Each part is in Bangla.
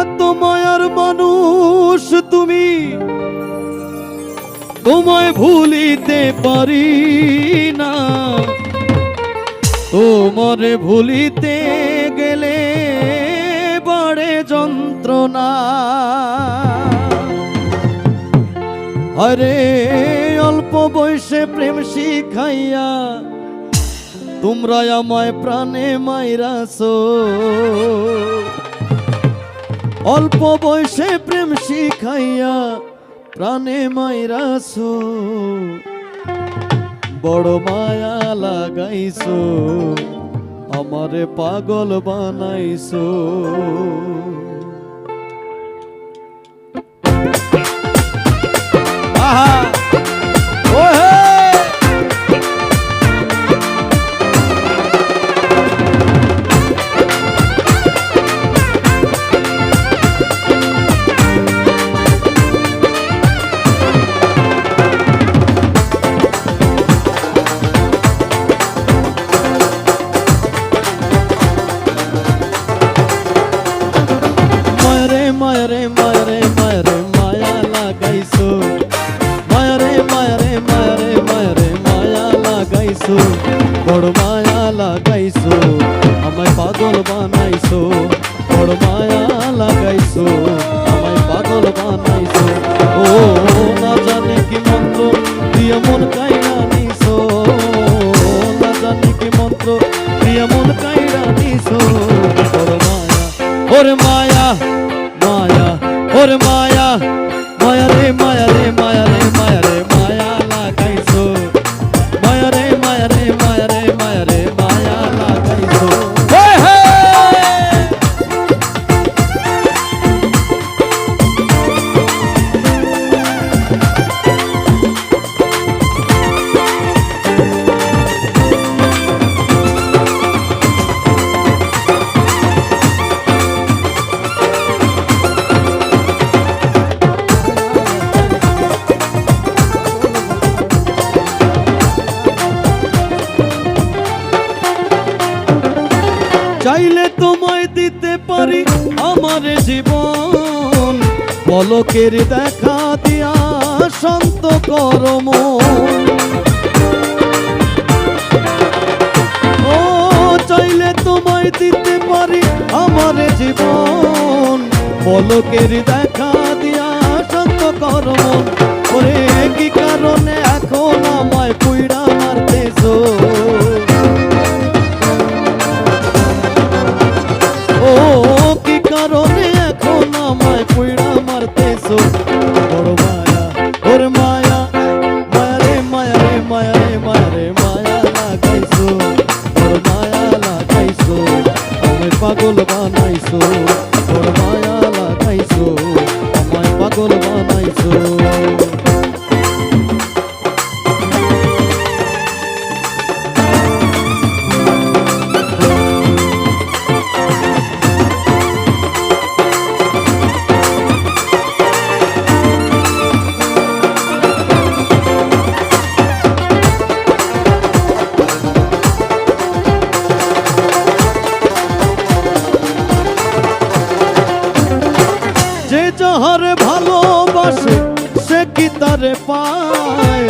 এত মায়ার মানুষ তুমি। তোমায় ভুলিতে পারি না। তোমারে ভুলিতে গেলে বাড়ে যন্ত্রণা। আরে, অল্প বয়সে প্রেম শিখাইয়া তোমরা আমায় প্রাণে মাইরাছো। অল্প বয়সে প্রেম শিখাইয়া প্রাণে মাইরাছো বড় মায়া লাগাইছো আমারে পাগল বানাইছো। মায়ারে মায়ারে মায়ারে, মায়া লাগাইছো। মায়ারে মায়ারে মায়ারে মায়ারে, মায়া লাগাইছো। বড় মায়া লাগাইছো, আমায় পাগল বানাইছো। বড় মায়া লাগাইছো, আমায় পাগল বানাইছো। ও, না জানে কি মন্ত্র দিয়ে মন কাইরা নিছো। না জানে কি মন্ত্র দিয়ে মন কাইরা নিছো। বড় মায়া, ওরে মায়া। ওরে মায়া মায়া রে মায়া রে মায়া রে আমার জীবন পলকের দেখা দিয়া শান্ত করম ও, চাইলে তোমায় দিতে পারি আমার জীবন পলকের দেখা দিয়া শান্ত করম ওরে, কি কারণে পাগল বানাইছো? মায়া তারে পায়,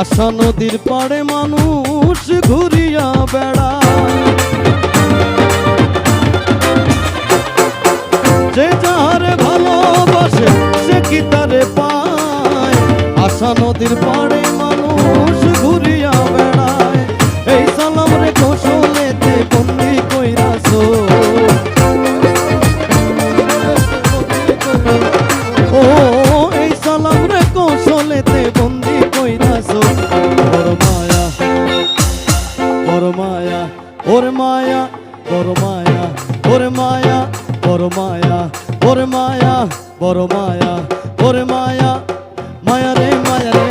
আশা নদীর পাড়ে মানুষ ঘুরিয়া বেড়ায়। যে যাহারে ভালোবাসে, সে কি তারে পায়? আশা নদীর পাড়ে মায়া, বড় মায়া, ওর মায়া, বড় মায়া, ওর মায়া, বড় মায়া, ওর মায়া মায়া রে মায়া রে।